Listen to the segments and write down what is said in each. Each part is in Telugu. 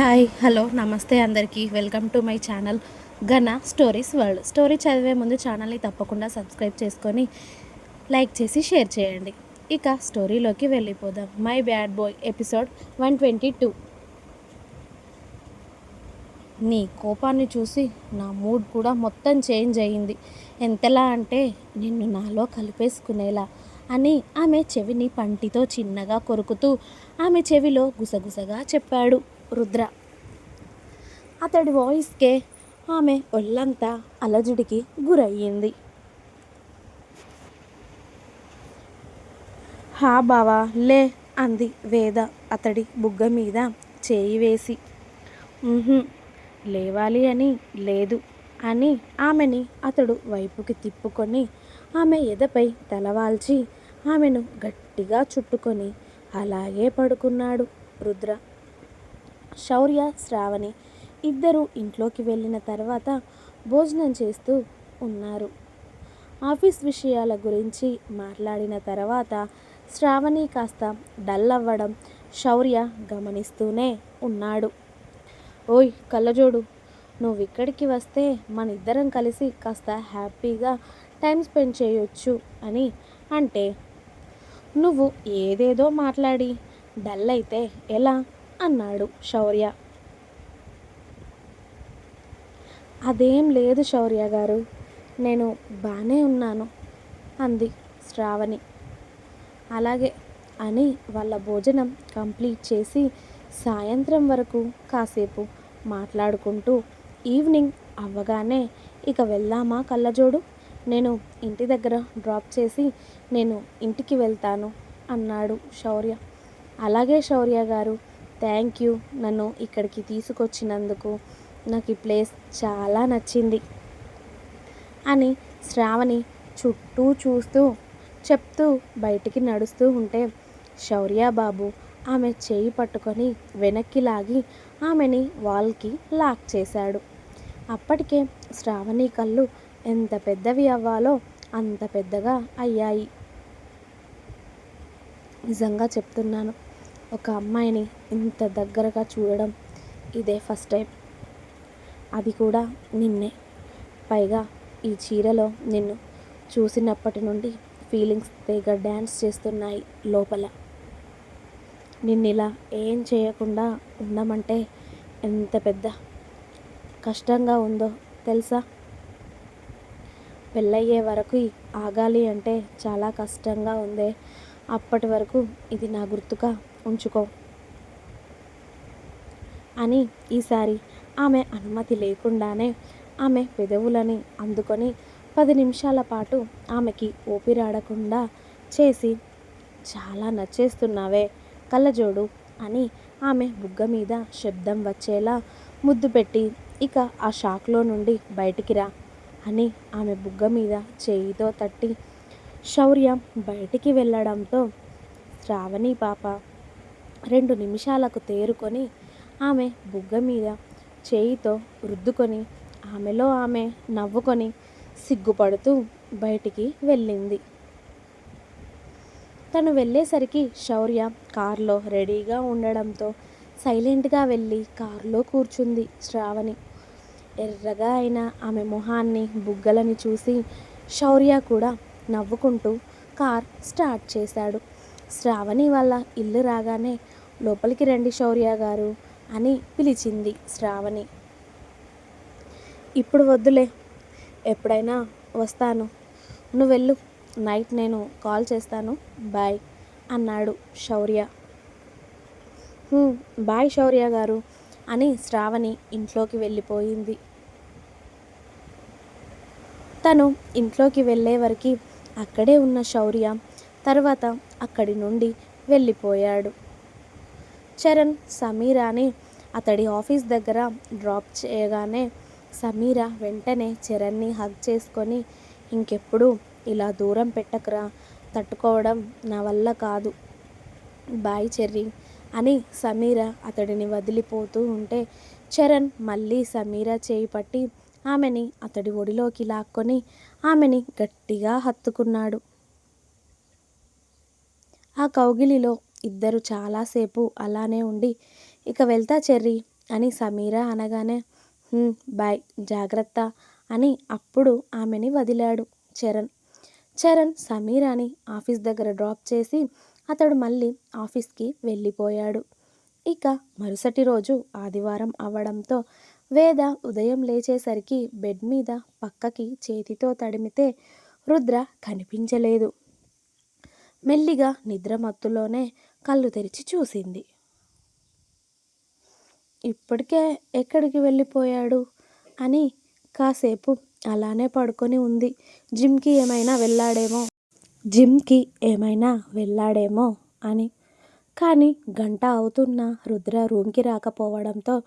హాయ్ హలో నమస్తే అందరికీ. Welcome to my channel Ghana stories world. Story చదివే ముందు ఛానల్ని తప్పకుండా సబ్స్క్రైబ్ చేసుకొని లైక్ చేసి షేర్ చేయండి. ఇక స్టోరీలోకి వెళ్ళిపోదాం. My bad boy episode one twenty two. నీ కోపాన్ని చూసి నా మూడ్ కూడా మొత్తం చేంజ్ అయ్యింది. ఎంతలా అంటే నిన్ను నాలో కలిపేసుకునేలా అని ఆమె చెవిని పంటితో చిన్నగా కొరుకుతూ ఆమె చెవిలో గుసగుసగా చెప్పాడు. రుద్ర. అతడి వాయిస్కే ఆమె ఒళ్ళంతా అలజడికి గురయ్యింది. హా బావా లే అంది వేద అతడి బుగ్గ మీద చేయి వేసి. లేవాలి అని లేదు అని ఆమెని అతడు వైపుకి తిప్పుకొని ఆమె ఎదపై తలవాల్చి ఆమెను గట్టిగా చుట్టుకొని అలాగే పడుకున్నాడు రుద్ర. శౌర్య శ్రావణి ఇద్దరు ఇంట్లోకి వెళ్ళిన తర్వాత భోజనం చేస్తూ ఉన్నారు. ఆఫీస్ విషయాల గురించి మాట్లాడిన తర్వాత శ్రావణి కాస్త డల్ అవ్వడం శౌర్య గమనిస్తూనే ఉన్నాడు. ఓయ్ కళ్ళజోడు నువ్వు ఇక్కడికి వస్తే మన ఇద్దరం కలిసి కాస్త హ్యాపీగా టైం స్పెండ్ చేయొచ్చు అని అంటే నువ్వు ఏదేదో మాట్లాడి డల్ అయితే ఎలా? అన్నాడు శౌర్య. అదేం లేదు శౌర్య గారు నేను బాగానే ఉన్నాను అంది శ్రావణి. అలాగే అని వాళ్ళ భోజనం కంప్లీట్ చేసి సాయంత్రం వరకు కాసేపు మాట్లాడుకుంటూ ఈవినింగ్ అవ్వగానే ఇక వెళ్దామా కళ్ళజోడు? నేను ఇంటి దగ్గర డ్రాప్ చేసి నేను ఇంటికి వెళ్తాను అన్నాడు శౌర్య. అలాగే శౌర్య గారు థ్యాంక్ యూ నన్ను ఇక్కడికి తీసుకొచ్చినందుకు. నాకు ఈ ప్లేస్ చాలా నచ్చింది. అని శ్రావణి చుట్టూ చూస్తూ చెప్తూ బయటికి నడుస్తూ ఉంటే శౌర్య బాబు ఆమె చేయి పట్టుకొని వెనక్కి లాగి ఆమెని వాల్కి లాక్ చేశాడు. అప్పటికే శ్రావణి కళ్ళు ఎంత పెద్దవి అవ్వాలో అంత పెద్దగా అయ్యాయి. నిజంగా చెప్తున్నాను. ఒక అమ్మాయిని ఇంత దగ్గరగా చూడడం ఇదే ఫస్ట్ టైం. అది కూడా నిన్నే. పైగా ఈ చీరలో నిన్ను చూసినప్పటి నుండి ఫీలింగ్స్ తెగ డ్యాన్స్ చేస్తున్నాయి లోపల. నిన్నిలా ఏం చేయకుండా ఉండమంటే ఎంత పెద్ద కష్టంగా ఉందో తెలుసా? పెళ్ళయ్యే వరకు ఆగాలి అంటే చాలా కష్టంగా ఉందే. అప్పటి వరకు ఇది నా గుర్తుగా ఉంచుకో. అని ఈసారి ఆమె అనుమతి లేకుండానే ఆమె పెదవులని అందుకొని పది నిమిషాల పాటు ఆమెకి ఊపిరాడకుండా చేసి చాలా నచ్చేస్తున్నావే కళ్ళజోడు అని ఆమె బుగ్గ మీద శబ్దం వచ్చేలా ముద్దు పెట్టి ఇక ఆ షాక్లో నుండి బయటికి రా అని ఆమె బుగ్గ మీద చేయితో తట్టి శౌర్య బయటికి వెళ్ళడంతో శ్రావణి పాప రెండు నిమిషాలకు తేరుకొని ఆమె బుగ్గ మీద చేయితో రుద్దుకొని ఆమెలో ఆమె నవ్వుకొని సిగ్గుపడుతూ బయటికి వెళ్ళింది. తను వెళ్ళేసరికి శౌర్య కారులో రెడీగా ఉండడంతో సైలెంట్గా వెళ్ళి కారులో కూర్చుంది శ్రావణి. ఎర్రగా అయిన ఆమె మొహాన్ని బుగ్గలని చూసి శౌర్య కూడా నవ్వుకుంటూ కార్ స్టార్ట్ చేశాడు. శ్రావణి వాళ్ళ ఇల్లు రాగానే లోపలికి రండి శౌర్య గారు అని పిలిచింది శ్రావణి. ఇప్పుడు వద్దులే ఎప్పుడైనా వస్తాను. నువ్వు వెళ్ళు నైట్ నేను కాల్ చేస్తాను బాయ్ అన్నాడు శౌర్య. బాయ్ శౌర్య గారు అని శ్రావణి ఇంట్లోకి వెళ్ళిపోయింది. తను ఇంట్లోకి వెళ్ళే వరకు అక్కడే ఉన్న శౌర్య తర్వాత అక్కడి నుండి వెళ్ళిపోయాడు. చరణ్ సమీరాని అతడి ఆఫీస్ దగ్గర డ్రాప్ చేయగానే సమీర వెంటనే చరణ్ని హగ్ చేసుకొని ఇంకెప్పుడు ఇలా దూరం పెట్టకరా తట్టుకోవడం నా వల్ల కాదు. బాయ్ చెర్రీ అని సమీర అతడిని వదిలిపోతూ ఉంటే చరణ్ మళ్ళీ సమీర చేయి పట్టి ఆమెని అతడి ఒడిలోకి లాక్కొని ఆమెని గట్టిగా హత్తుకున్నాడు. ఆ కౌగిలిలో ఇద్దరు చాలాసేపు అలానే ఉండి ఇక వెళ్తా చెర్రీ అని సమీరా అనగానే బాయ్ జాగ్రత్త అని అప్పుడు ఆమెని వదిలాడు చరణ్. చరణ్ సమీరాని ఆఫీస్ దగ్గర డ్రాప్ చేసి అతడు మళ్ళీ ఆఫీస్కి వెళ్ళిపోయాడు. ఇక మరుసటి రోజు ఆదివారం అవ్వడంతో వేద ఉదయం లేచేసరికి బెడ్ మీద పక్కకి చేతితో తడిమితే రుద్ర కనిపించలేదు. మెల్లిగా నిద్ర మత్తులోనే కళ్ళు తెరిచి చూసింది. ఇప్పటికే ఎక్కడికి వెళ్ళిపోయాడు? అని కాసేపు అలానే పడుకొని ఉంది. జిమ్కి ఏమైనా వెళ్ళాడేమో? జిమ్కి ఏమైనా వెళ్ళాడేమో? అని. కానీ గంట అవుతున్న రుద్ర రూమ్కి రాకపోవడంతో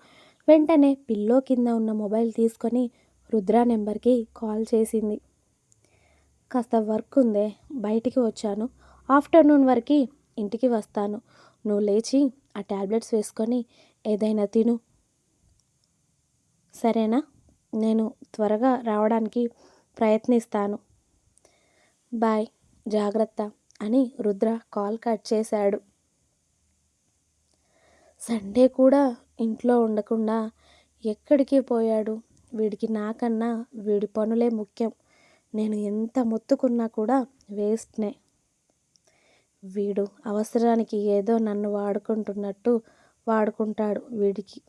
వెంటనే పిల్లో కింద ఉన్న మొబైల్ తీసుకొని రుద్ర నెంబర్కి కాల్ చేసింది. కాస్త వర్క్ ఉందే బయటికి వచ్చాను. ఆఫ్టర్నూన్ వరకు ఇంటికి వస్తాను. నువ్వు లేచి ఆ ట్యాబ్లెట్స్ వేసుకొని ఏదైనా తిను. సరేనా? నేను త్వరగా రావడానికి ప్రయత్నిస్తాను. బాయ్ జాగ్రత్త అని రుద్ర కాల్ కట్ చేశాడు. సండే కూడా ఇంట్లో ఉండకుండా ఎక్కడికి పోయాడు? వీడికి నాకన్నా వీడి పనులే ముఖ్యం. నేను ఎంత మొత్తుకున్నా కూడా వేస్ట్నే. వీడు అవసరానికి ఏదో నన్ను వాడుకుంటున్నట్టు వాడుకుంటాడు వీడికి.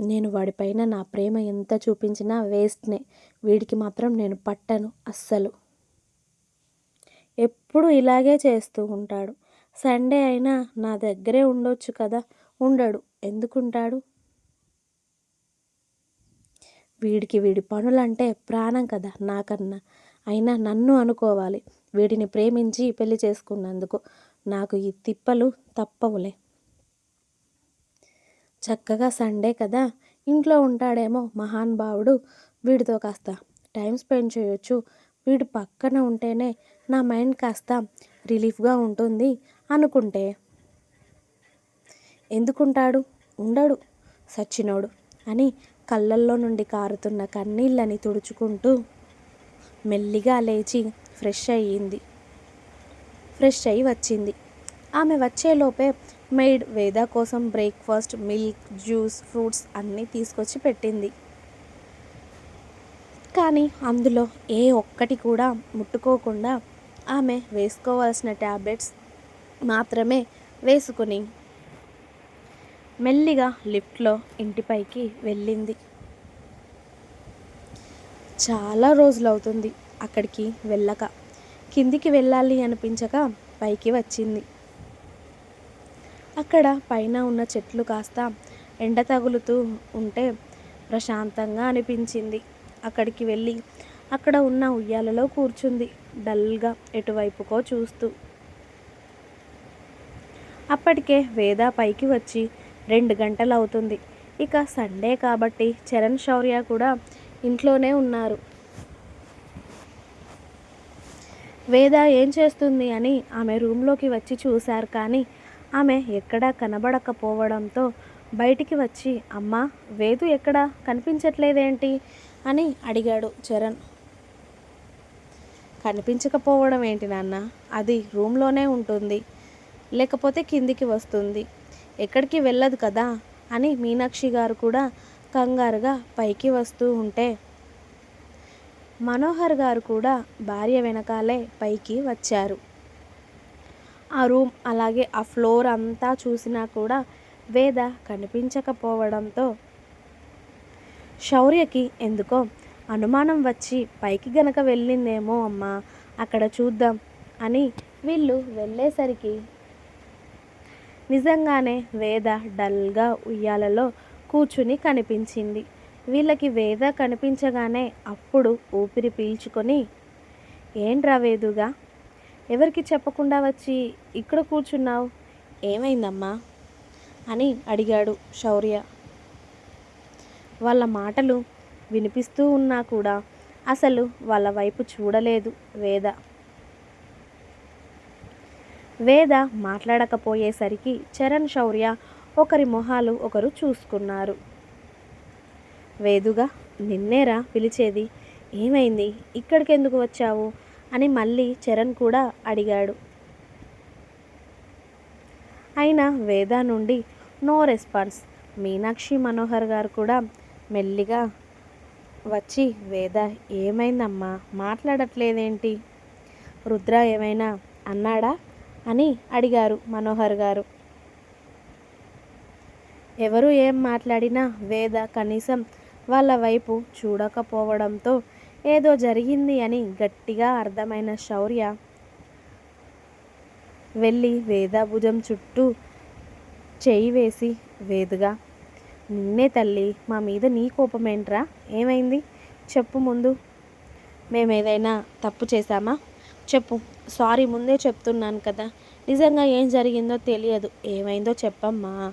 నేను వాడిపైన నా ప్రేమ ఎంత చూపించినా వేస్ట్నే. వీడికి మాత్రం నేను పట్టను అస్సలు. ఎప్పుడు ఇలాగే చేస్తూ ఉంటాడు. సండే అయినా నా దగ్గరే ఉండొచ్చు కదా ఉండడు. ఎందుకుంటాడు? వీడికి వీడి పనులంటే ప్రాణం కదా నాకన్నా. అయినా నన్ను అనుకోవాలి. వీడిని ప్రేమించి పెళ్ళి చేసుకున్నందుకు నాకు ఈ తిప్పలు తప్పవులే. చక్కగా సండే కదా. ఇంట్లో ఉంటాడేమో మహానుభావుడు వీడితో కాస్త టైం స్పెండ్ చేయొచ్చు. వీడు పక్కన ఉంటేనే నా మైండ్ కాస్త రిలీఫ్గా ఉంటుంది అనుకుంటే. ఎందుకుంటాడు? ఉండడు. సచ్చినోడు అని కళ్ళల్లో నుండి కారుతున్న కన్నీళ్ళని తుడుచుకుంటూ మెల్లిగా లేచి ఫ్రెష్ అయ్యింది. ఫ్రెష్ అయ్యి వచ్చింది. ఆమె వచ్చేలోపే మెయిడ్ వేద కోసం బ్రేక్ఫాస్ట్ మిల్క్ జ్యూస్ ఫ్రూట్స్ అన్నీ తీసుకొచ్చి పెట్టింది. కానీ అందులో ఏ ఒక్కటి కూడా ముట్టుకోకుండా ఆమె వేసుకోవాల్సిన ట్యాబ్లెట్స్ మాత్రమే వేసుకుని మెల్లిగా లిఫ్ట్లో ఇంటిపైకి వెళ్ళింది. చాలా రోజులు అవుతుంది అక్కడికి వెళ్ళక. కిందికి వెళ్ళాలి అనిపించక పైకి వచ్చింది. అక్కడ పైన ఉన్న చెట్లు కాస్త ఎండ తగులుతూ ఉంటే ప్రశాంతంగా అనిపించింది. అక్కడికి వెళ్ళి అక్కడ ఉన్న ఉయ్యాలలో కూర్చుంది డల్గా ఎటువైపుకో చూస్తూ. అప్పటికే వేద పైకి వచ్చి రెండు గంటలు అవుతుంది ఇక సండే కాబట్టి చరణ్ శౌర్య కూడా ఇంట్లోనే ఉన్నారు. వేద ఏం చేస్తుంది అని ఆమె రూమ్లోకి వచ్చి చూశారు కానీ ఆమె ఎక్కడా కనబడకపోవడంతో బయటికి వచ్చి అమ్మ వేదు ఎక్కడా? కనిపించట్లేదేంటి? అని అడిగాడు చరణ్. కనిపించకపోవడం ఏంటి నాన్న? అది రూమ్లోనే ఉంటుంది. లేకపోతే కిందికి వస్తుంది. ఎక్కడికి వెళ్ళదు కదా? అని మీనాక్షి గారు కూడా కంగారుగా పైకి వస్తూ ఉంటే మనోహర్ గారు కూడా భార్య వెనకాలే పైకి వచ్చారు. ఆ రూమ్ అలాగే ఆ ఫ్లోర్ అంతా చూసినా కూడా వేద కనిపించకపోవడంతో శౌర్యకి ఎందుకో అనుమానం వచ్చి పైకి గనక వెళ్ళిందేమో అమ్మా అక్కడ చూద్దాం అని వీళ్ళు వెళ్ళేసరికి నిజంగానే వేద డల్గా ఉయ్యాలలో కూర్చుని కనిపించింది. వీళ్ళకి వేద కనిపించగానే అప్పుడు ఊపిరి పీల్చుకొని ఏంట్రా వేదుగా? ఎవరికి చెప్పకుండా వచ్చి ఇక్కడ కూర్చున్నావు? ఏమైందమ్మా? అని అడిగాడు శౌర్య. వాళ్ళ మాటలు వినిపిస్తూ ఉన్నా కూడా అసలు వాళ్ళ వైపు చూడలేదు వేద. వేద మాట్లాడకపోయేసరికి చరణ్ శౌర్య ఒకరి మొహాలు ఒకరు చూసుకున్నారు. వేదుగా నిన్నేరా పిలిచేది? ఏమైంది? ఇక్కడికెందుకు వచ్చావు? అని మళ్ళీ చరణ్ కూడా అడిగాడు. అయినా వేద నుండి నో రెస్పాన్స్. మీనాక్షి మనోహర్ గారు కూడా మెల్లిగా వచ్చి వేద ఏమైందమ్మా? మాట్లాడట్లేదేంటి? రుద్ర ఏమైనా అన్నాడా? అని అడిగారు మనోహర్ గారు. ఎవరు ఏం మాట్లాడినా వేద కనీసం వాళ్ళ వైపు చూడకపోవడంతో ఏదో జరిగింది అని గట్టిగా అర్థమైన శౌర్య వెళ్ళి వేద భుజం చుట్టూ చేయి వేసి వేదుగా నిన్నే తల్లి మా మీద నీ కోపమేంట్రా? ఏమైంది? చెప్పు ముందు. మేము ఏదైనా తప్పు చేశామా? చెప్పు. సారీ ముందే చెప్తున్నాను కదా. నిజంగా ఏం జరిగిందో తెలియదు. ఏమైందో చెప్పమ్మా.